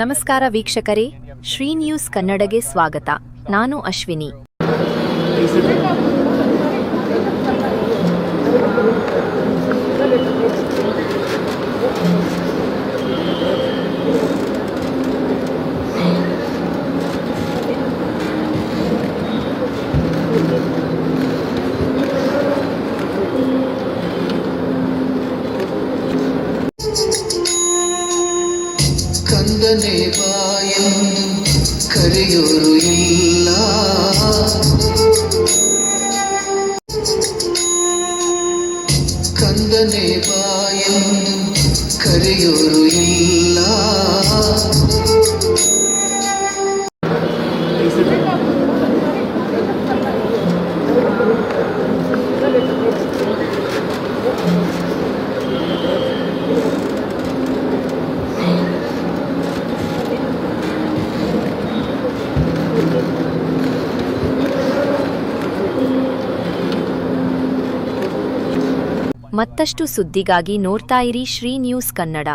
ನಮಸ್ಕಾರ ವೀಕ್ಷಕರೇ ಶ್ರೀ ನ್ಯೂಸ್ ಕನ್ನಡಗೆ ಸ್ವಾಗತ. ನಾನು ಅಶ್ವಿನಿ. ಕಂದನೆ ಬಾಯೆಂದು ಕರೆಯೋರು ಇಲ್ಲ ಕಂದನೆ ಬಾಯೆಂದು ಕರೆಯೋರು ಇಲ್ಲ ಮತ್ತಷ್ಟು ಸುದ್ದಿಗಾಗಿ ನೋಡ್ತಾ ಇರಿ ಶ್ರೀ ನ್ಯೂಸ್ ಕನ್ನಡ.